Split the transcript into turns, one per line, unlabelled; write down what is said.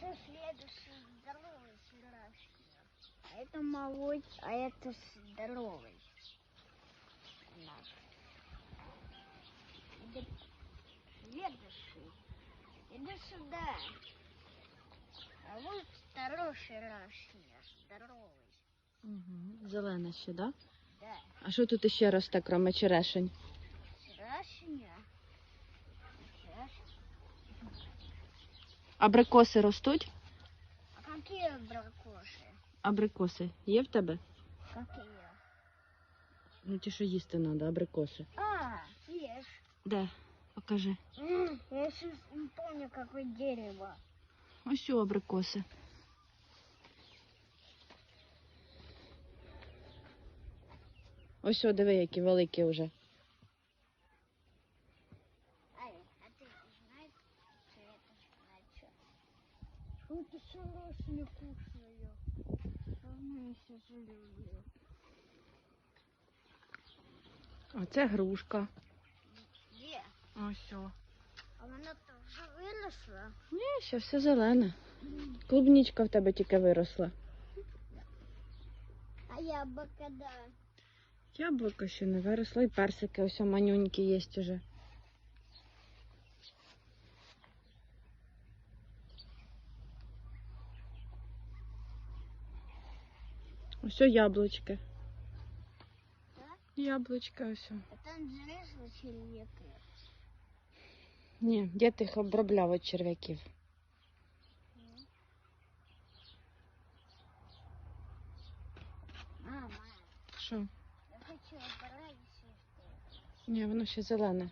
Це следующий здоровий вчорашній. А это малой, а это здоровий. Наш. Иди, следующий. Иди сюда. А вот второй вчорашний, здоровий.
Угу. Зелене ще, да?
Да.
А що тут іще росте, кроме черешень? Абрикоси ростуть?
А какие бракоши?
Абрикоси є в тебе?
Какие?
Ну ті, що їсти треба, абрикоси.
А, ешь.
Де? Покажи.
М, Я сейчас не помню, какое дерево.
Ось у абрикоси. Ось о, диви, які великі вже.
Что-то шарашня кушаю. Давно я люблю.
Оце грушка.
Где?
Ось о.
А она тоже выросла?
Ні, ще все зелене. Клубнічка в тебе тільки виросла.
А яблоко, да.
Яблуко ще не виросло, і персики ось о, манюнькі є уже. Ось о, яблучки.
Так?
Яблучка ось.
А там зрезала червяки.
Ні, дід їх обробляв від черв'яків.
Мама,
Що?
я хочу обрать все.
Ні, воно ще зелене.